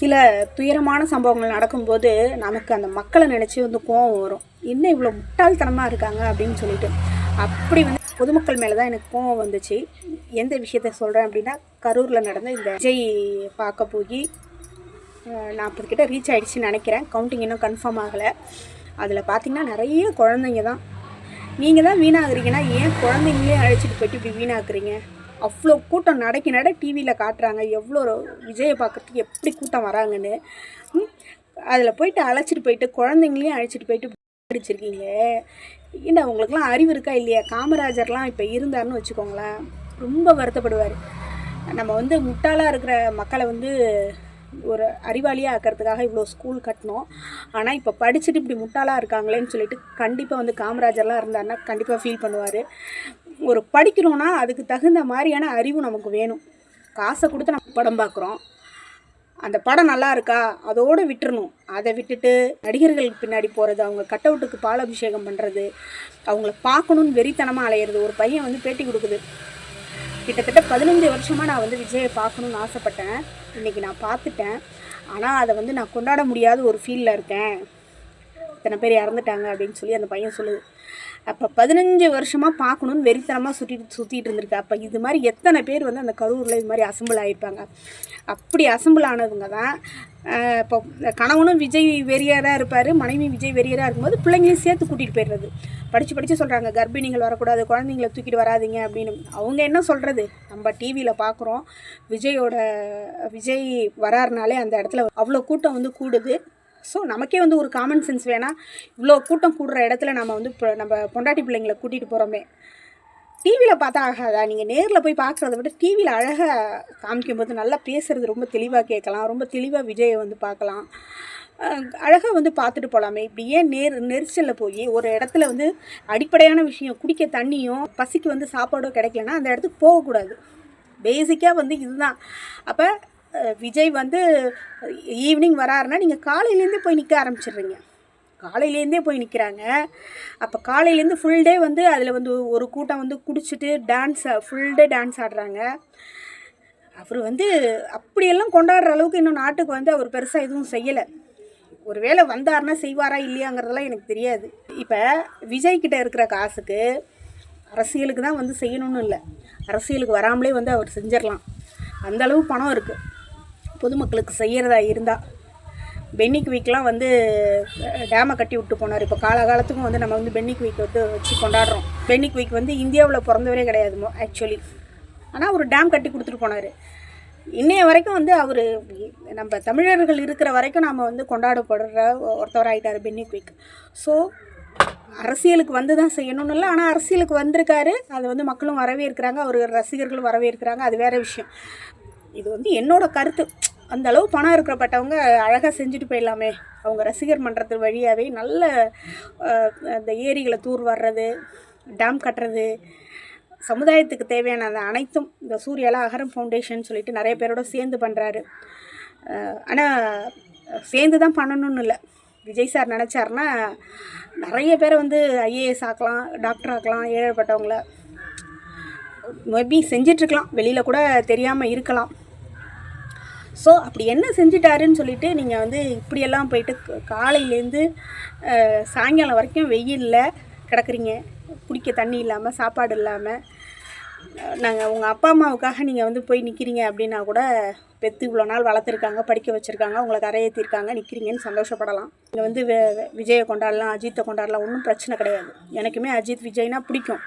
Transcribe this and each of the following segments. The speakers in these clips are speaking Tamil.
சில துயரமான சம்பவங்கள் நடக்கும்போது நமக்கு அந்த மக்களை நினச்சி வந்து கோவம் வரும். என்ன இவ்வளோ முட்டாள்தனமாக இருக்காங்க? அப்படின்னு சொல்லிட்டு. அப்படி வந்து பொதுமக்கள் மேலே தான் எனக்கு கோவம் வந்துச்சு. எந்த விஷயத்த சொல்கிறேன் அப்படின்னா கரூரில் நடந்த இந்த விஜய் பார்க்க போய் நாற்பது கிட்ட ரீச் ஆகிடுச்சு நினைக்கிறேன். கவுண்டிங் இன்னும் கன்ஃபார்ம் ஆகலை. அதில் பார்த்தீங்கன்னா நிறைய குழந்தைங்க தான். நீங்கள் தான் வீணாகிறீங்கன்னா ஏன் குழந்தைங்களே அழைச்சிட்டு போயிட்டு இப்படி வீணாக்குறீங்க? அவ்வளோ கூட்டம் நடக்கி நட டிவியில் காட்டுறாங்க. எவ்வளோ விஜயை பார்க்குறதுக்கு எப்படி கூட்டம் வராங்கன்னு. அதில் போயிட்டு அழைச்சிட்டு போயிட்டு குழந்தைங்களையும் அழைச்சிட்டு போயிட்டு அடிச்சிருக்கீங்க ஏண்டா உங்களுக்குலாம் அறிவு இருக்கா இல்லையா? காமராஜர்லாம் இப்போ இருந்தாருன்னு வச்சுக்கோங்களேன். ரொம்ப வருத்தப்படுவார். நம்ம வந்து முட்டாளாக இருக்கிற மக்களை வந்து ஒரு அறிவாளியாக ஆக்கிறதுக்காக இவ்வளோ ஸ்கூல் கட்டினோம் ஆனால் இப்போ படிச்சுட்டு இப்படி முட்டாளாக இருக்காங்களேன்னு சொல்லிட்டு கண்டிப்பாக வந்து காமராஜர்லாம் இருந்தாருன்னா கண்டிப்பாக ஃபீல் பண்ணுவார். ஒரு படிக்கிறோன்னா அதுக்கு தகுந்த மாதிரியான அறிவு நமக்கு வேணும். காசை கொடுத்து நம்ம படம் பார்க்குறோம். அந்த படம் நல்லா இருக்கா? அதோடு விட்டுறணும். அதை விட்டுட்டு நடிகர்களுக்கு பின்னாடி போகிறது அவங்க கட் அவுட்டுக்கு பாலாபிஷேகம் பண்ணுறது அவங்கள பார்க்கணுன்னு வெறித்தனமாக அலையிறது ஒரு பையன் வந்து பேட்டி கொடுக்குது. கிட்டத்தட்ட பதினஞ்சு வருஷமாக நான் வந்து விஜயை பார்க்கணுன்னு ஆசைப்பட்டேன். இன்றைக்கி நான் பார்த்துட்டேன். ஆனால் அதை வந்து நான் கொண்டாட முடியாத ஒரு ஃபீலில் இருக்கேன். இத்தனை பேர் இறந்துட்டாங்க அப்படின்னு சொல்லி அந்த பையன் சொல்லுது. அப்போ பதினஞ்சு வருஷமாக பார்க்கணுன்னு வெறித்தனமாக சுற்றிட்டு சுற்றிட்டு இருந்திருக்கு. அப்போ இது மாதிரி எத்தனை பேர் வந்து அந்த கரூரில் இது மாதிரி அசம்பிள் ஆகிருப்பாங்க அப்படி அசம்பிள் ஆனவங்க தான் இப்போ கணவனும் விஜய் வெறியராக இருப்பார் மனைவி விஜய் வெறியராக இருக்கும்போது பிள்ளைங்களையும் சேர்த்து கூட்டிகிட்டு போயிடுறது. படித்து படித்து சொல்கிறாங்க கர்ப்பிணிகள் வரக்கூடாது குழந்தைங்கள தூக்கிட்டு வராதீங்க அப்படின்னு. அவங்க என்ன சொல்கிறது நம்ம டிவியில் பார்க்குறோம் விஜயோட விஜய் வராருனாலே அந்த இடத்துல அவ்வளோ கூட்டம் வந்து கூடுது. ஸோ நமக்கே வந்து ஒரு காமன் சென்ஸ் வேணால் இவ்வளோ கூட்டம் கூடுற இடத்துல நம்ம வந்து இப்போ நம்ம பொண்டாட்டி பிள்ளைங்களை கூட்டிகிட்டு போகிறோமே டிவியில் பார்த்தா ஆகாதா? நீங்கள் நேரில் போய் பார்க்குறத விட டிவியில் அழகாக காமிக்கும்போது நல்லா பேசுகிறது ரொம்ப தெளிவாக கேட்கலாம். ரொம்ப தெளிவாக விஜயை வந்து பார்க்கலாம். அழகாக வந்து பார்த்துட்டு போகலாமே இப்படி ஏன் நேர் நெரிசலில் போய் ஒரு இடத்துல வந்து அடிப்படையான விஷயம் குடிக்க தண்ணியும் பசிக்கு வந்து சாப்பாடோ கிடைக்கலன்னா அந்த இடத்துக்கு போகக்கூடாது. பேசிக்காக வந்து இதுதான். அப்போ விஜய் வந்து ஈவினிங் வராருன்னா நீங்கள் காலையிலேருந்தே போய் நிற்க ஆரம்பிச்சிடுறீங்க. காலையிலேருந்தே போய் நிற்கிறாங்க அப்போ காலையிலேருந்து ஃபுல் டே வந்து அதில் வந்து ஒரு கூட்டம் வந்து குடிச்சிட்டு டான்ஸ் ஃபுல் டே டான்ஸ் ஆடுறாங்க. அவர் வந்து அப்படியெல்லாம் கொண்டாடுற அளவுக்கு இன்னும் நாட்டுக்கு வந்து அவர் பெருசாக எதுவும் செய்யலை. ஒருவேளை வந்தார்னா செய்வாரா இல்லையாங்கிறதெல்லாம் எனக்கு தெரியாது. இப்போ விஜய்கிட்ட இருக்கிற காசுக்கு அரசியலுக்கு தான் வந்து செய்யணும்னு இல்லை. அரசியலுக்கு வராமலே வந்து அவர் செஞ்சிடலாம். அந்தளவு பணம் இருக்குது பொதுமக்களுக்கு செய்கிறதா இருந்தால் பென்னிக் வீக்லாம் வந்து டேமை கட்டி விட்டு போனார். இப்போ காலகாலத்துக்கும் வந்து நம்ம வந்து பென்னிக் வீக் வந்து வச்சு கொண்டாடுறோம். பென்னிக் வீக் வந்து இந்தியாவில் பிறந்தவரே கிடையாது ஆக்சுவலி ஆனால் ஒரு டேம் கட்டி கொடுத்துட்டு போனார். இன்னைய வரைக்கும் வந்து அவர் நம்ம தமிழர்கள் இருக்கிற வரைக்கும் நாம் வந்து கொண்டாடப்படுற ஒருத்தவராகிட்டார் பென்னிக் வீக் ஸோ அரசியலுக்கு வந்து தான் செய்யணும்னு இல்லை ஆனால் அரசியலுக்கு வந்திருக்காரு. அதை வந்து மக்களும் வரவேற்கிறாங்க அவர் ரசிகர்களும் வரவேற்கிறாங்க. அது வேறு விஷயம். இது வந்து என்னோட கருத்து. அந்த அளவு பணம் இருக்கிறப்பட்டவங்க அழகாக செஞ்சுட்டு போயிடலாமே. அவங்க ரசிகர் மன்றத்து வழியாகவே நல்ல அந்த ஏரிகளை தூர் வர்றது டேம் கட்டுறது சமுதாயத்துக்கு தேவையான அந்த அனைத்தும் இந்த சூர்யாலா அகரம் ஃபவுண்டேஷன் சொல்லிட்டு நிறைய பேரோட சேர்ந்து பண்ணுறாரு ஆனால் சேர்ந்து தான் பண்ணணும்னு இல்லை. விஜய் சார் நினச்சாருன்னா நிறைய பேரை வந்து ஐஏஎஸ் ஆக்கலாம் டாக்டர் ஆக்கலாம் ஏழைப்பட்டவங்கள மேபி செஞ்சிட்ருக்கலாம். வெளியில் கூட தெரியாமல் இருக்கலாம். ஸோ அப்படி என்ன செஞ்சிட்டாருன்னு சொல்லிட்டு நீங்கள் வந்து இப்படியெல்லாம் போயிட்டு காலையிலேருந்து சாயங்காலம் வரைக்கும் வெயிலில் கிடக்குறீங்க. குடிக்க தண்ணி இல்லாமல் சாப்பாடு இல்லாமல் நாங்கள் உங்கள் அப்பா அம்மாவுக்காக நீங்கள் வந்து போய் நிற்கிறீங்க அப்படின்னா கூட பெற்று இவ்வளோ நாள் வளர்த்துருக்காங்க படிக்க வச்சுருக்காங்க உங்களை கரையேற்றிருக்காங்க நிற்கிறீங்கன்னு சந்தோஷப்படலாம். இங்கே வந்து விஜயை கொண்டாடலாம் அஜித்தை கொண்டாடலாம் ஒன்றும் பிரச்சனை கிடையாது. எனக்குமே அஜித் விஜய்னா பிடிக்கும்.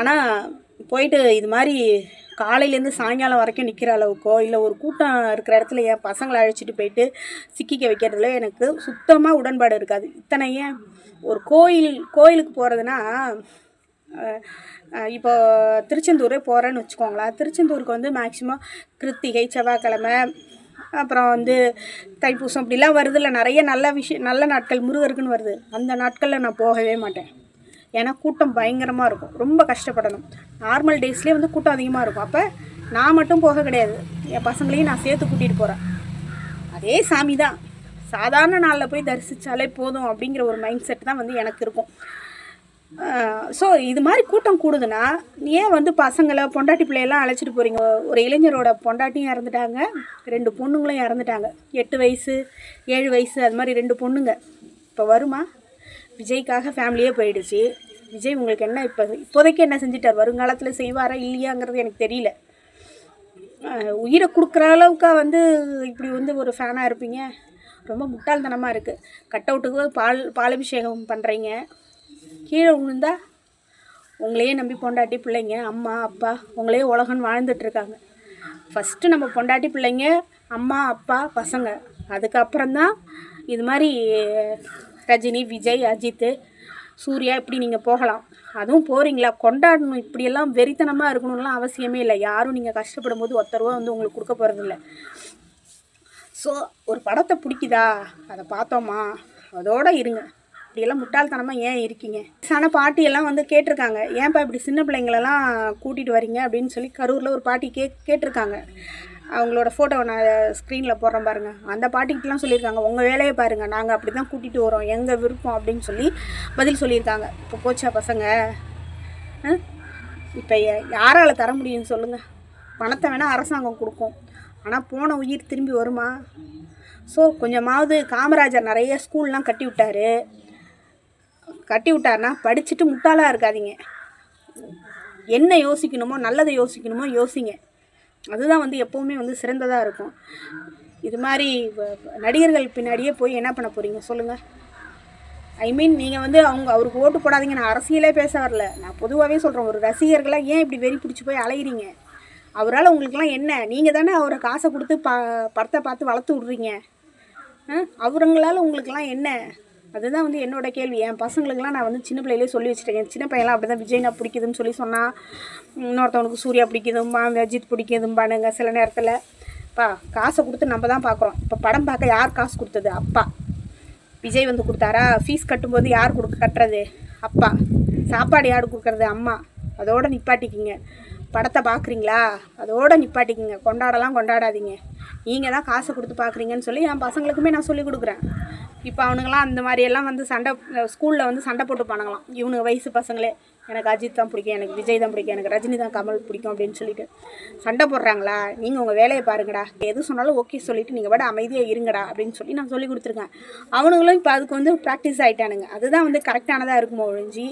ஆனால் போயிட்டு இது மாதிரி காலையிலேருந்து சாயங்காலம் வரைக்கும் நிற்கிற அளவுக்கோ இல்லை ஒரு கூட்டம் இருக்கிற இடத்துல என் பசங்களை அழைச்சிட்டு போயிட்டு சிக்கிக்க வைக்கிறதுல எனக்கு சுத்தமாக உடன்பாடு இருக்காது. இத்தனை ஏன்? ஒரு கோயில் கோயிலுக்கு போகிறதுனா இப்போ திருச்செந்தூரே போகிறேன்னு வச்சுக்கோங்களேன். திருச்செந்தூருக்கு வந்து மேக்ஸிமம் கிருத்திகை செவ்வாய்க்கிழமை அப்புறம் வந்து தைப்பூசம் இப்படிலாம் வருதுல்ல. நிறைய நல்ல விஷயம் நல்ல நாட்கள் முருகருக்குன்னு வருது. அந்த நாட்களில் நான் போகவே மாட்டேன். ஏன்னா கூட்டம் பயங்கரமாக இருக்கும். ரொம்ப கஷ்டப்படணும். நார்மல் டேஸ்லேயே வந்து கூட்டம் அதிகமாக இருக்கும். அப்போ நான் மட்டும் போக கிடையாது. என் பசங்களையும் நான் சேர்த்து கூட்டிகிட்டு போகிறேன் அதே சாமி தான். சாதாரண நாளில் போய் தரிசித்தாலே போதும் அப்படிங்கிற ஒரு மைண்ட் செட் தான் வந்து எனக்கு இருக்கும். ஸோ இது மாதிரி கூட்டம் கூடுதுன்னா ஏன் வந்து பசங்களை பொண்டாட்டி பிள்ளையெல்லாம் அழைச்சிட்டு போகிறீங்க ஒரு இளைஞரோட பொண்டாட்டியும் இறந்துட்டாங்க. ரெண்டு பொண்ணுங்களும் இறந்துட்டாங்க. எட்டு வயசு ஏழு வயசு அது மாதிரி ரெண்டு பொண்ணுங்க. இப்போ வருமா? விஜய்க்காக ஃபேமிலியே போயிடுச்சு. விஜய் உங்களுக்கு என்ன இப்போ இப்போதைக்கு என்ன செஞ்சிட்டார்? வருங்காலத்தில் செய்வாரா இல்லையாங்கிறது எனக்கு தெரியல. உயிரை கொடுக்குற அளவுக்கா வந்து இப்படி வந்து ஒரு ஃபேனாக இருப்பீங்க. ரொம்ப முட்டாள்தனமாக இருக்குது கட் அவுட்டுக்கு பால் பாலபிஷேகம் பண்ணுறீங்க கீழே விழுந்தா உங்களையே நம்பி பொண்டாட்டி பிள்ளைங்க அம்மா அப்பா உங்களையே உலகம் வாழ்ந்துட்டுருக்காங்க ஃபஸ்ட்டு நம்ம பொண்டாட்டி பிள்ளைங்க அம்மா அப்பா பசங்க. அதுக்கப்புறம்தான் இது மாதிரி ரஜினி விஜய் அஜித்து சூர்யா இப்படி நீங்கள் போகலாம். அதுவும் போகிறீங்களா கொண்டாடணும். இப்படியெல்லாம் வெறித்தனமாக இருக்கணும்லாம் அவசியமே இல்லை. யாரும் நீங்கள் கஷ்டப்படும் போது ஒத்த ரூபா வந்து உங்களுக்கு கொடுக்க போகிறதில்ல ஸோ ஒரு படத்தை பிடிக்குதா? அதை பார்த்தோமா? அதோட இருங்க. இப்படியெல்லாம் முட்டாள்தனமாக ஏன் இருக்கீங்க? ஆனால் பாட்டியெல்லாம் வந்து கேட்டிருக்காங்க. ஏன்ப்பா இப்படி சின்ன பிள்ளைங்களெல்லாம் கூட்டிகிட்டு வரீங்க அப்படின்னு சொல்லி கரூரில் ஒரு பாட்டி கே கேட்டிருக்காங்க. அவங்களோட ஃபோட்டோவை நான் ஸ்க்ரீனில் போடுறேன் பாருங்கள் அந்த பாட்டிக்கிட்டலாம் சொல்லியிருக்காங்க. உங்கள் வேலையை பாருங்கள் நாங்கள் அப்படி தான் கூட்டிகிட்டு வரோம். எங்கள் விருப்பம்? அப்படின்னு சொல்லி பதில் சொல்லியிருக்காங்க. இப்போ போச்சா பசங்க? இப்போ யாரால் தர முடியும்னு சொல்லுங்கள் பணத்தை வேணால் அரசாங்கம் கொடுக்கும். ஆனால் போன உயிர் திரும்பி வருமா? ஸோ கொஞ்சமாவது காமராஜர் நிறைய ஸ்கூல்லாம் கட்டி விட்டார். கட்டி விட்டாருன்னா படிச்சுட்டு முட்டாளாக இருக்காதீங்க. என்ன யோசிக்கணுமோ நல்லதை யோசிக்கணுமோ யோசிங்க. அதுதான் வந்து எப்போவுமே வந்து சிறந்ததாக இருக்கும். இது மாதிரி நடிகர்கள் பின்னாடியே போய் என்ன பண்ண போகிறீங்க சொல்லுங்கள் ஐ மீன் நீங்கள் வந்து அவங்க அவருக்கு ஓட்டு போடாதீங்க. நான் அரசியலே பேச வரல. நான் பொதுவாகவே சொல்கிறேன் ஒரு ரசிகர்களாக ஏன் இப்படி வெறி பிடிச்சி போய் அலைகிறீங்க அவரால் உங்களுக்குலாம் என்ன? நீங்கள் தானே அவரை காசை கொடுத்து ப படத்தை பார்த்து வளர்த்து விட்றீங்க. அவருங்களால் உங்களுக்குலாம் என்ன? அதுதான் வந்து என்னோட கேள்வி. என் பசங்களுக்குலாம் நான் வந்து சின்ன பிள்ளையிலே சொல்லி வச்சுட்டேன். சின்ன பையன்லாம் அப்படி தான் விஜய் நான் பிடிக்குதுன்னு சொல்லி சொன்னால் இன்னொருத்தவனுக்கு சூர்யா பிடிக்குதும்பா அஜித் பிடிக்குதும்பானுங்க சில நேரத்தில். பா காசை கொடுத்து நம்ம தான் பார்க்குறோம் இப்போ படம் பார்க்க யார் காசு கொடுத்தது? அப்பா. விஜய் வந்து கொடுத்தாரா? ஃபீஸ் கட்டும்போது யார் கொடுக்க கட்டுறது? அப்பா. சாப்பாடு யார் கொடுக்குறது? அம்மா. அதோட நிப்பாட்டிக்கிங்க. படத்தை பார்க்குறீங்களா அதோட நிப்பாட்டிக்கிங்க. கொண்டாடலாம் கொண்டாடாதீங்க. நீங்கள் தான் காசை கொடுத்து பார்க்குறீங்கன்னு சொல்லி என் பசங்களுக்குமே நான் சொல்லிக் கொடுக்குறேன். இப்போ அவனுங்களாம் அந்த மாதிரியெல்லாம் வந்து சண்டை ஸ்கூலில் வந்து சண்டை போட்டு பண்ணுங்களாம் இவனுங்க வயசு பசங்களே எனக்கு அஜித் தான் பிடிக்கும் எனக்கு விஜய் தான் பிடிக்கும் எனக்கு ரஜினி தான் கமல் பிடிக்கும் அப்படின்னு சொல்லிட்டு சண்டை போடுறாங்களா? நீங்கள் உங்கள் வேலையை பாருங்கடா. எது சொன்னாலும் ஓகே சொல்லிவிட்டு நீங்கள் விட அமைதியாக இருங்கடா அப்படின்னு சொல்லி நான் சொல்லி கொடுத்துருக்கேன். அவனுங்களும் இப்போ அதுக்கு வந்து ப்ராக்டிஸ் ஆகிட்டானுங்க அதுதான் வந்து கரெக்டானதாக இருக்குமோ ஒழிஞ்சி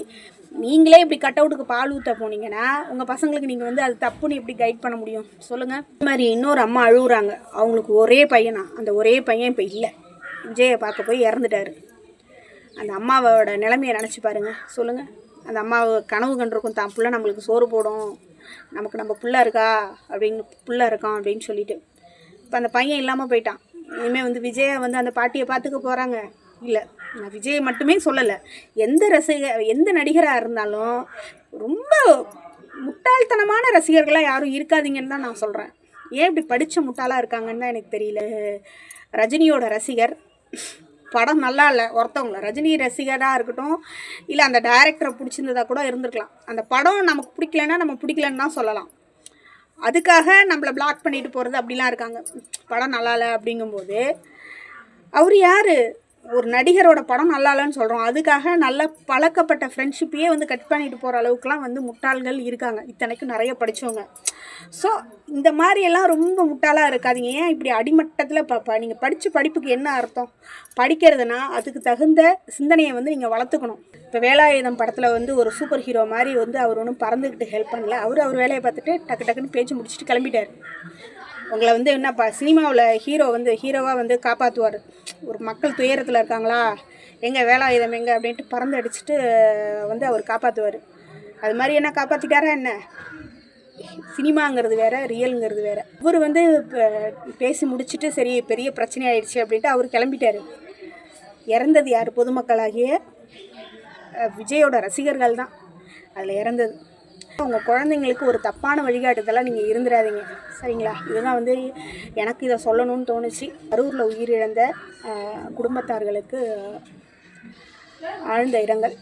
நீங்களே இப்படி கட் அவுட்டுக்கு பால் ஊற்ற போனீங்கன்னா உங்கள் பசங்களுக்கு நீங்கள் வந்து அது தப்புன்னு எப்படி கைட் பண்ண முடியும்? சொல்லுங்கள் இந்த மாதிரி இன்னொரு அம்மா அழுகுறாங்க அவங்களுக்கு ஒரே பையனா? அந்த ஒரே பையன் இப்போ இல்லை. விஜயை பார்க்க போய் இறந்துட்டாரு. அந்த அம்மாவோட நிலைமையை நினச்சி பாருங்க. சொல்லுங்கள் அந்த அம்மாவை கனவு கண்டிருக்கும். தான் புள்ள நம்மளுக்கு சோறு போடும். நமக்கு நம்ம புள்ள இருக்கா? அப்படின்னு புள்ள இருக்கான் அப்படின்னு சொல்லிட்டு. இப்போ அந்த பையன் இல்லாமல் போயிட்டான். இனிமேல் வந்து விஜயை வந்து அந்த பாட்டியை பார்த்துக்க போகிறாங்க இல்லை நான் விஜயை மட்டுமே சொல்லலை. எந்த ரசிக எந்த நடிகராக இருந்தாலும் ரொம்ப முட்டாள்தனமான ரசிகர்களாக யாரும் இருக்காதீங்கன்னு தான் நான் சொல்கிறேன் ஏன் இப்படி படித்த முட்டாளாக இருக்காங்கன்னு தான் எனக்கு தெரியல. ரஜினியோட ரசிகர் படம் நல்லா இல்லை ஒருத்தவங்கள. ரஜினி ரசிகராக இருக்கட்டும் இல்லை அந்த டைரக்டரை பிடிச்சிருந்ததா கூட இருந்திருக்கலாம். அந்த படம் நமக்கு பிடிக்கலன்னா நம்ம பிடிக்கலன்னு தான் சொல்லலாம். அதுக்காக நம்மளை பிளாக் பண்ணிட்டு போகிறது அப்படிலாம் இருக்காங்க. படம் நல்லா இல்லை அப்படிங்கும்போது அவர் யார்? ஒரு நடிகரோட படம் நல்லா இல்லைன்னு சொல்கிறோம் அதுக்காக நல்ல பழக்கப்பட்ட ஃப்ரெண்ட்ஷிப்பையே வந்து கட் பண்ணிட்டு போகிற அளவுக்குலாம் வந்து முட்டாள்கள் இருக்காங்க. இத்தனைக்கும் நிறைய படித்தவங்க ஸோ இந்த மாதிரியெல்லாம் ரொம்ப முட்டாளாக இருக்காதீங்க. ஏன் இப்படி அடிமட்டத்தில் ப ப நீங்கள் படித்த படிப்புக்கு என்ன அர்த்தம்? படிக்கிறதுனா அதுக்கு தகுந்த சிந்தனையை வந்து நீங்கள் வளர்த்துக்கணும். இப்போ வேலாயுதம் படத்தில் வந்து ஒரு சூப்பர் ஹீரோ மாதிரி வந்து அவர் ஒன்றும் பறந்துக்கிட்டு ஹெல்ப் பண்ணல. அவர் அவர் வேலையை பார்த்துட்டு டக்கு டக்குன்னு பேச்சு முடிச்சுட்டு கிளம்பிட்டார். உங்களை வந்து என்னப்பா சினிமாவில் ஹீரோ வந்து ஹீரோவாக வந்து காப்பாற்றுவார் ஒரு மக்கள் துயரத்தில் இருக்காங்களா? எங்கே வேலாயுதம் எங்கே? அப்படின்ட்டு பறந்து அடிச்சுட்டு வந்து அவர் காப்பாற்றுவார் அது மாதிரி என்ன காப்பாற்றிட்டாரா என்ன? சினிமாங்கிறது வேற ரியலுங்கிறது வேற. இவர் வந்து இப்போ பேசி முடிச்சுட்டு சரி பெரிய பிரச்சனை ஆயிடுச்சு அப்படின்ட்டு அவர் கிளம்பிட்டார். இறந்தது யார்? பொதுமக்களாகிய விஜயோட ரசிகர்கள் தான் அதில் இறந்தது. உங்கள் குழந்தைங்களுக்கு ஒரு தப்பான வழிகாட்டுதலாக நீங்கள் இருந்துடாதீங்க சரிங்களா? இதுதான் வந்து எனக்கு இதை சொல்லணும்னு தோணுச்சு. கரூரில் உயிரிழந்த குடும்பத்தார்களுக்கு ஆழ்ந்த இரங்கல்.